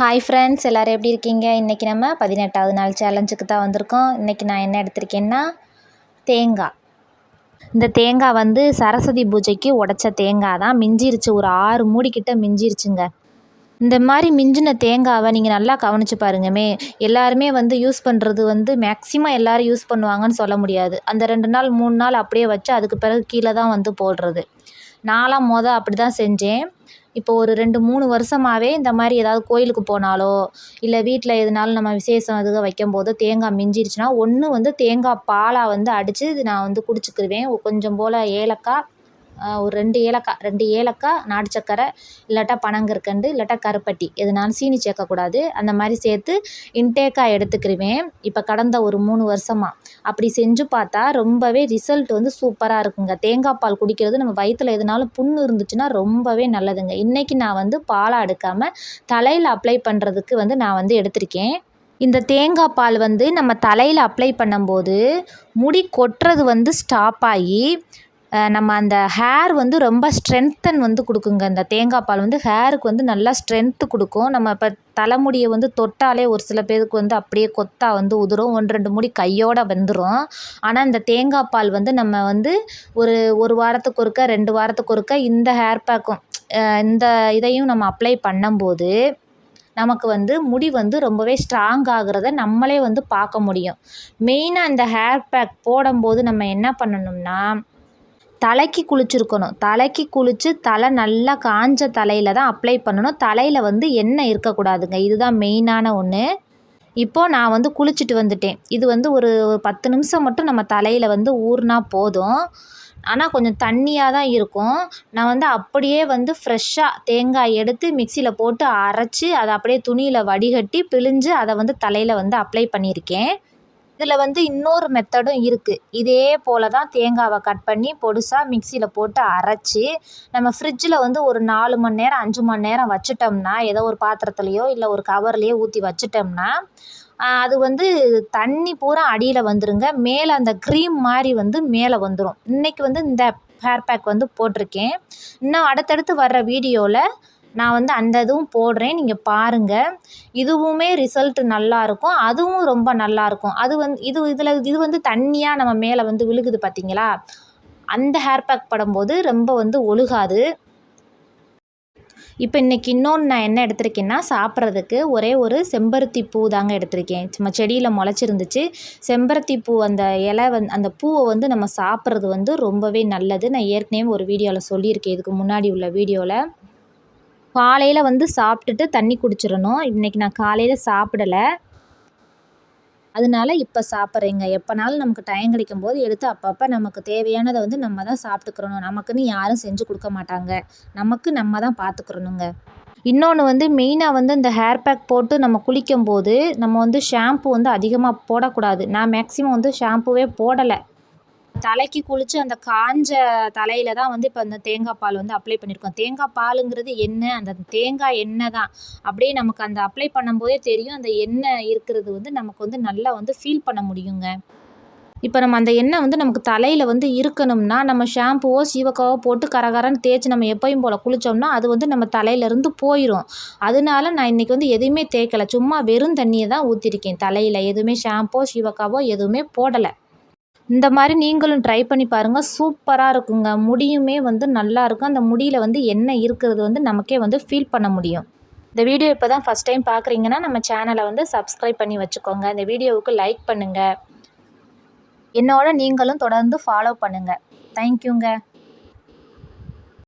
Hi friends எல்லோரும் எப்படி இருக்கீங்க? இன்றைக்கி நம்ம பதினெட்டாவது நாள் சேலஞ்சுக்கு தான் வந்திருக்கோம். இன்றைக்கி நான் என்ன எடுத்திருக்கேன்னா தேங்காய் இந்த தேங்காய் வந்து சரஸ்வதி பூஜைக்கு உடச்ச தேங்காய் தான். மிஞ்சிருச்சு ஒரு ஆறு மூடிக்கிட்ட மிஞ்சிருச்சுங்க. இந்த மாதிரி மிஞ்சின தேங்காவை நீங்கள் நல்லா கவனித்து பாருங்கமே. எல்லாருமே வந்து யூஸ் பண்ணுறது வந்து மேக்ஸிமம் எல்லோரும் யூஸ் பண்ணுவாங்கன்னு சொல்ல முடியாது. அந்த ரெண்டு நாள் மூணு நாள் அப்படியே வச்சு அதுக்கு பிறகு கீழே தான் வந்து போடுறது. நான்லாம் மொதல் அப்படி தான் செஞ்சேன். இப்போ ஒரு ரெண்டு மூணு வருஷமாகவே இந்த மாதிரி ஏதாவது கோயிலுக்கு போனாலோ இல்லை வீட்டில் எதுனாலும் நம்ம விசேஷம் எதுவும் வைக்கும்போது தேங்காய் மிஞ்சிருச்சுன்னா ஒன்று வந்து தேங்காய் பாலாக வந்து அடித்து நான் வந்து குடிச்சுக்கிருவேன். கொஞ்சம் போல் ஏலக்காய் ஒரு ரெண்டு ஏலக்காய் ரெண்டு ஏலக்காய் நாட்டு சக்கரை இல்லாட்டா பனங்கற்கண்டு இல்லாட்டா கருப்பட்டி. எதுனாலும் சீனி சேர்க்கக்கூடாது. அந்த மாதிரி சேர்த்து இன்டேக்காக எடுத்துக்கிருவேன். இப்போ கடந்த ஒரு மூணு வருஷமாக அப்படி செஞ்சு பார்த்தா ரொம்பவே ரிசல்ட் வந்து சூப்பராக இருக்குங்க. தேங்காய் பால் குடிக்கிறது நம்ம வயிற்றில் எதுனாலும் புண்ணு இருந்துச்சுன்னா ரொம்பவே நல்லதுங்க. இன்றைக்கி நான் வந்து பாலாக எடுக்காமல் தலையில் அப்ளை பண்ணுறதுக்கு வந்து நான் வந்து எடுத்திருக்கேன். இந்த தேங்காய் பால் வந்து நம்ம தலையில் அப்ளை பண்ணும்போது முடி கொட்டுறது வந்து ஸ்டாப் ஆகி நம்ம அந்த ஹேர் வந்து ரொம்ப ஸ்ட்ரென்த்தன் வந்து கொடுக்குங்க. இந்த தேங்காய் பால் வந்து ஹேருக்கு வந்து நல்லா ஸ்ட்ரென்த்து கொடுக்கும். நம்ம இப்போ தலைமுடியை வந்து தொட்டாலே ஒரு சில பேருக்கு வந்து அப்படியே கொத்தாக வந்து உதிரும். ஒன்று ரெண்டு முடி கையோடு வந்துடும் ஆனால் இந்த தேங்காய் பால் வந்து நம்ம வந்து ஒரு ஒரு வாரத்துக்கு ஒருக்க ரெண்டு வாரத்துக்கு ஒருக்க இந்த ஹேர் பேக்கும் இந்த இதையும் நம்ம அப்ளை பண்ணும்போது நமக்கு வந்து முடி வந்து ரொம்பவே ஸ்ட்ராங் ஆகிறத நம்மளே வந்து பார்க்க முடியும். மெயினாக இந்த ஹேர் பேக் போடும்போது நம்ம என்ன பண்ணணும்னா தலைக்கு குளிச்சிருக்கணும். தலைக்கு குளித்து தலை நல்லா காஞ்ச தலையில் தான் அப்ளை பண்ணணும். தலையில் வந்து எண்ணெய் இருக்கக்கூடாதுங்க. இதுதான் மெயினான ஒன்று இப்போது நான் வந்து குளிச்சுட்டு வந்துட்டேன். இது வந்து ஒரு ஒரு பத்து நிமிஷம் மட்டும் நம்ம தலையில் வந்து ஊறினா போதும். ஆனால் கொஞ்சம் தண்ணியாக தான் இருக்கும். நான் வந்து அப்படியே வந்து ஃப்ரெஷ்ஷாக தேங்காய் எடுத்து மிக்சியில் போட்டு அரைச்சி அதை அப்படியே துணியில் வடிகட்டி பிழிஞ்சு அதை வந்து தலையில் வந்து அப்ளை பண்ணியிருக்கேன். இதில் வந்து இன்னொரு மெத்தடும் இருக்குது இதே போல் தான் தேங்காவை கட் பண்ணி பொடுசாக மிக்சியில் போட்டு அரைச்சி நம்ம ஃப்ரிட்ஜில் வந்து ஒரு நாலு மணி நேரம் அஞ்சு மணி நேரம் வச்சுட்டோம்னா ஏதோ ஒரு பாத்திரத்துலையோ இல்லை ஒரு கவர்லேயோ ஊற்றி வச்சுட்டோம்னா அது வந்து தண்ணி பூரா அடியில் வந்துருங்க. மேலே அந்த க்ரீம் மாதிரி வந்து மேலே வந்துடும் இன்றைக்கி வந்து இந்த ஹேர் பேக் வந்து போட்டிருக்கேன். இன்னும் அடுத்தடுத்து வர்ற வீடியோவில் நான் வந்து அந்த இதுவும் போடுறேன் நீங்கள் பாருங்கள் இதுவுமே ரிசல்ட்டு நல்லாயிருக்கும் அதுவும் ரொம்ப நல்லாயிருக்கும் அது வந்து இது இதில் இது வந்து தண்ணியாக நம்ம மேலே வந்து விழுகுது பார்த்தீங்களா அந்த ஹேர் பேக் படும்போது ரொம்ப வந்து ஒழுகாது. இப்போ இன்றைக்கி இன்னொன்று நான் என்ன எடுத்திருக்கேன்னா சாப்பிட்றதுக்கு ஒரே ஒரு செம்பருத்தி பூ தாங்க எடுத்திருக்கேன். சும்மா செடியில் முளைச்சிருந்துச்சு. செம்பருத்தி பூ அந்த இலை வந் அந்த பூவை வந்து நம்ம சாப்பிட்றது வந்து ரொம்பவே நல்லது. நான் ஏற்கனவே ஒரு வீடியோவில் சொல்லியிருக்கேன் இதுக்கு முன்னாடி உள்ள வீடியோவில் காலையில் வந்து சாப்பிட்டுட்டு தண்ணி குடிச்சிடணும். இன்றைக்கி நான் காலையில் சாப்பிடலை. அதனால இப்போ சாப்பிட்றேங்க. எப்போனாலும் நமக்கு டைம் கிடைக்கும் போது எடுத்து அப்பப்போ நமக்கு தேவையானதை வந்து நம்ம தான் சாப்பிட்டுக்கிறணும். நமக்குன்னு யாரும் செஞ்சு கொடுக்க மாட்டாங்க. நமக்கு நம்ம தான் பார்த்துக்கிறணுங்க இன்னொன்று வந்து மெயினாக வந்து இந்த ஹேர் பேக் போட்டு நம்ம குளிக்கும்போது நம்ம வந்து ஷாம்பு வந்து அதிகமாக போடக்கூடாது. நான் மேக்ஸிமம் வந்து ஷாம்புவே போடலை. தலைக்கு குளித்து அந்த காஞ்ச தலையில் தான் வந்து இப்போ அந்த தேங்காய் பால் வந்து அப்ளை பண்ணியிருக்கோம் தேங்காய் பாலுங்கிறது எண்ணெய் அந்த தேங்காய் எண்ணெய் தான் அப்படியே நமக்கு அந்த அப்ளை பண்ணும்போதே தெரியும். அந்த எண்ணெய் இருக்கிறது வந்து நமக்கு வந்து நல்லா வந்து ஃபீல் பண்ண முடியுங்க. இப்போ நம்ம அந்த எண்ணெய் வந்து நமக்கு தலையில் வந்து இருக்கணும்னா நம்ம ஷாம்புவோ சீவக்காவோ போட்டு கரகரன்னு தேய்ச்சி நம்ம எப்பயும் போல் குளித்தோம்னா அது வந்து நம்ம தலையிலேருந்து போயிடும் அதனால நான் இன்றைக்கி வந்து எதுவுமே தேய்க்கலை. சும்மா வெறும் தண்ணியை தான் ஊற்றிருக்கேன் தலையில் எதுவுமே ஷாம்போ சீவக்காவோ எதுவுமே போடலை. இந்த மாதிரி நீங்களும் ட்ரை பண்ணி பாருங்கள் சூப்பராக இருக்குங்க. முடியுமே வந்து நல்லாயிருக்கும் அந்த முடியில் வந்து என்ன இருக்கிறது வந்து நமக்கே வந்து ஃபீல் பண்ண முடியும். இந்த வீடியோ இப்போ தான் ஃபஸ்ட் டைம் பார்க்குறீங்கன்னா நம்ம சேனலை வந்து சப்ஸ்கிரைப் பண்ணி வச்சுக்கோங்க. இந்த வீடியோவுக்கு லைக் பண்ணுங்கள் என்னோட நீங்களும் தொடர்ந்து ஃபாலோ பண்ணுங்கள் தேங்க்யூங்க